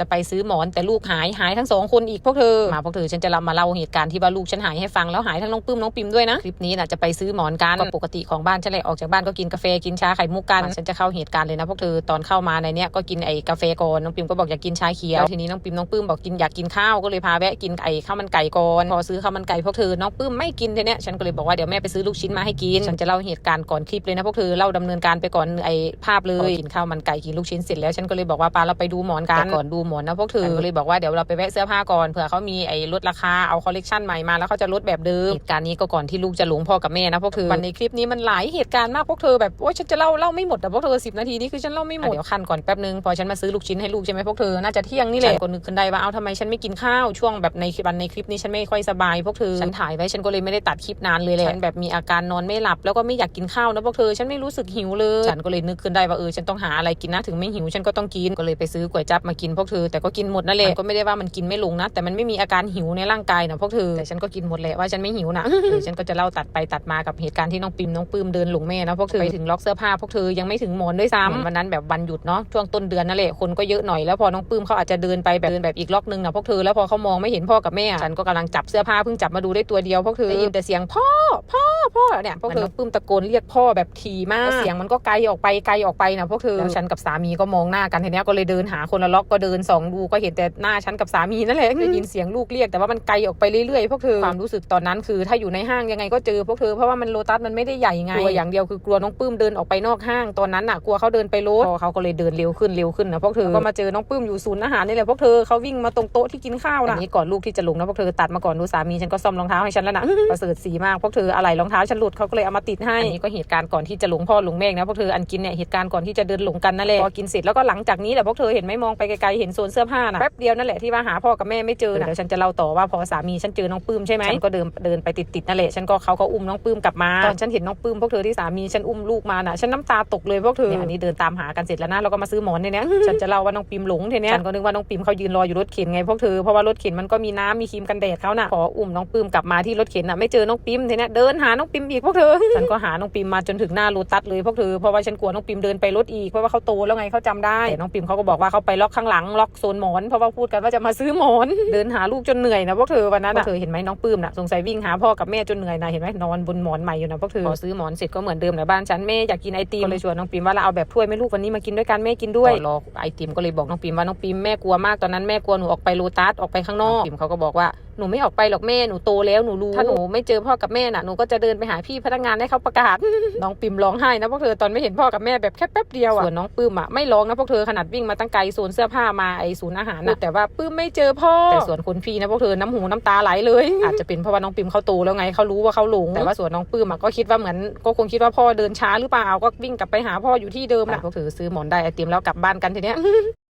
จะไปซื้อหมอนแต่ลูกหายหายทั้งสองคนอีกพวกเธอมาพวกเธอฉันจะมาเล่าเหตุการณ์ที่ว่าลูกฉันหายให้ฟังแล้วหายทั้งน้องปื้มน้องปิมด้วยนะคลิปนี้น่ะจะไปซื้อหมอนกันก็ปกติของบ้านฉันเลยออกจากบ้านก็กินกาแฟกินชาไข่มุกกันฉันจะเข้าเหตุการณ์เลยนะพวกเธอตอนเข้ามาในเนี้ยก็กินไอ้กาแฟก่อนน้องปิมก็บอกอยากกินชาเขียวทีนี้น้องปิมน้องปื้มบอกกินอยากกินข้าวก็เลยพาแวะกินไอ้ข้าวมันไก่ก่อนพอซื้อข้าวมันไก่พวกเธอน้องปื้มไม่กินทีเนี้ยฉันก็เลยบอกว่าเดี๋ยวแม่ไปซื้อลูกชิ้นมาให้กินฉันจะเล่าเหตุการณ์ก่อนคลิปเลยนะพวกเธอเล่าดำเนินการไปก่อนไอ้ภาพเลยกินข้าวมันไก่กินลูกชิ้นเสร็จแล้วฉันก็เลยบอกว่าปาเราไปดูหมอนกันก่อนดูหมอนนะพวกเธอก็เลยบอกว่าเดี๋ยวเราไปแวะเสื้อผ้าก่อนเผื่อเขามีไอ้ลดราคาเอาคอลเลกชันใหม่มาแล้วเขาจะลดแบบเดิมเหตุการณ์นี้ก็ก่อนที่ลูกจะหลงพ่อกับแม่นะพวกเธอวันในคลิปนี้มันหลายเหตุการณ์มากพวกเธอแบบโอ้ยฉันจะเล่าเล่าไม่หมดแต่พวกเธอสิบนาทีนี้คือฉันเล่าไม่หมดเดี๋ยวคันก่อนแป๊บนึงพอฉันมาซื้อลูกชิ้นให้ลูกใช่ไหมพวกเธอน่าจะเที่ยงนี่แหละก็นึกขึ้นได้ว่าเอาทำไมฉันไม่กินข้าวช่วงแบบในวันในคลิปนี้ฉันไม่ค่อยสบายพวกเธอฉันถ่ายไว้ฉันก็เลยไม่ได้ตัดคลิปนานเลยแหละฉันแบบมีอาการนอนไม่หลับแล้วก็ไม่อยากกินข้าวนะพวกเธอฉันไม่รู้สึกหิวเลยฉันก็เลยนึกขึ้นได้ว่าเออฉันต้องหาอะไรกินนะถึงไม่หิวฉันก็ต้องกินก็เลยไปซื้อก๋วยจั๊บมากินพวกเธอแต่ก็กินหมดนั่นแหละก็ไม่ได้ว่ามันกินไม่ลงนะ แต่มันไม่มีอาการหิวในร่างกายนะพวกเธอแต่ฉันก็กินหมดแหละว่าฉันไม่หิวนะเออฉันก็จะเล่าตัดไปตัดมากับเหตุการณ์ที่น้องปิมน้องปื้มเดินหลงแม่นะพวกเธอไปถึงล็อกเสื้อผ้าพวกเธอยังไม่ถึงหมอนด้วยซ้ำวันนั้นแบบวันหยุดเนาะช่วงต้นเดือนนั่นแหละคนก็เยอะหน่อยแล้วพอน้องปื้มเขาอาจจะเดินไปแบบเดินแบบอีกล็อกนึงนะพวกเธอแล้วพอเขามองไม่เห็นพ่อกับแม่ฉันก็กำลังจับเสื้อผ้าเพิ่งจับมาดูได้ตัวเดียวพวกเธอได้ยินแต่เสียงพ่อพ่อ พ่อเนี่ยพวกเธอปื้มตะโกนเรียกพ่อแบบทีมากเสียงมันก็ไกลออกไปไกลออกไปนะพวกเธอแล้วฉันกับสามีก็มองหน้ากันทีเนี้ยก็เลยเดินหาคนละล็อกก็เดินส่องดูก็เห็นแต่หน้าฉันกับสามีนั่นแหละได้ยินเสียงลูกเรียกแต่ว่ามันไกลออกไปเรื่อยๆพวกเธอความรู้สึกตอนนั้นคือถ้าอยู่ในห้างยังไงก็เจอพวกเธอเพราะว่ามันโลตัสมันไม่ได้ใหญ่ไงกลัวอย่างเดียวคือกลัวน้องปื้มเดินออกไปนอกห้างตอนนั้นน่ะกลัวเขาเดินไปรถพอเขาก็เลยเดินเร็วขึ้นเร็วขึ้นนะพวกเธอก็มาเจอน้องปื้มอยู่ศูนย์อาหารนี่แหละพวกเธอเขาวิ่งมาตรงโต๊ะที่กินข้าวนะอันนี้ก่อนลูกที่จะลงนะพวกเธอตัดมาก่อนดูสามีฉันก็ซ่อมรองเท้าให้ฉันแล้วนะประเสริฐสีมากพวกเธออะไรรองเท้าฉันหลุดเขาก็เลยเอามาติดให้ อันนี้ก็เหตุการณ์ก่อนที่จะหลงพ่อหลงแม่นะพวกเธออันกินเนี่ยเหตุการณ์ก่อนที่จะเดินหลงกันนั่นแหละพอกินเสร็จแล้วก็หลังจากนี้แหละพวกเธอเห็นไหมมองไปไกลๆเห็นโซนเสื้อผ้านะแป๊บเดียวนั่นแหละที่ว่าหาพ่อกับแม่ไม่เจอนะเดี๋ยวฉันจะเล่าต่อว่าพอสามีฉันเจอน้องปื้มใช่ไหมฉันก็เดินเดินไปติดๆนั่นแหละฉันก็เขาก็อุ้มน้องปื้มกลับมาตอนฉันเห็นน้องปื้มพวกเธอที่สามีฉันอุ้มลูกมาน่ะฉันน้ำตาตกเลยพวกเธอเนี่ยอันนี้เดินตามหากันเสร็จแล้วนะเราก็มาซื้อหมอนเนี่ยฉันจะเล่าว่าน้องปิมหลงทีเนี้ยฉันก็นึกว่าน้องปิมเขายืนรออยู่รถเข็นไงพวกเธอเพราะว่ารถเข็นมันก็มีน้ำมีครีมกันแดดเขาน่ะพออุ้มน้องปิมกลับมาที่รถเข็นน่ะไม่เจอน้องปิมทีเนี้ยเดินหาน้องปิมอีกพวกเธอ ฉันก็หาน้องปิมมาจนถึงหน้าโลตัสเลยพวกเธอ เพราะว่าฉันกลัวน้องปิมเดินไปรถอีก เพราะว่าเขาโตแล้วไงเขาจำได้แต่น้องปิมเขาก็บอกว่าเขาไปล็อกข้างหลังล็อกโซนหมอน เพราะว่าพูดกันว่าจะมาซื้อหมอน เดินหาลูกจนเหนื่อยนะพวกเธอวันนั้นน่ะพวกเธอเห็นไหมน้องปิมน่ะสงสัยวิ่งหาพ่อกับแม่จนเหนื่อยนะเห็นไหมนอนบนหมอนใหม่อยู่นะพวกเธอพอซื้อหมอนเสร็จก็เหมือนเดิมแหละบ้านฉันแม่อยากกินไอติมก็เลยชวนน้องปิมว่าเราเอาแบบถ้วยไหม่ลูกวันนี้มากินด้วยกันแม่กินด้วยรอไอติมก็เลยบอกน้องปิมว่าน้องปิมแม่กลัวมากตอนนั้นแม่กลัวหนูออกไปโลตัสออกไปข้างนอกปิมเขาก็บอกว่า หนูไม่ออกไปหรอกแม่หนูโตแล้วหนูรู้ถ้าหนูไม่เจอพ่อกับแม่น่ะหนูก็จะเดินไปหาพี่พนักงานให้เขาประกาศ น้องปิมร้องไห้นะพวกเธอตอนไม่เห็นพ่อกับแม่แบบแค่แป๊บเดียวอะส่วนน้องปื้มอะไม่ร้องนะพวกเธอขนาดวิ่งมาตั้งไกลโซนเสื้อผ้ามาไอศูนย์อาหารนะแต่ว่าปื้มไม่เจอพ่อแต่ส่วนคนพี่นะพวกเธอน้ำหูน้ำตาไหลเลย อาจจะเป็นเพราะว่าน้องปิมเขาโตแล้วไงเขารู้ว่าเขาหลงแต่ว่าส่วนน้องปื้มอะก็คิดว่าเหมือนก็คงคิดว่าพ่อเดินช้าหรือเปล่าก็วิ่งกลับไปหาพ่ออยู่ที่เดิมแหละพวกเธอซื้อหมอนได้ไอติมแล้วกลับบ้านกันทีเนี้ย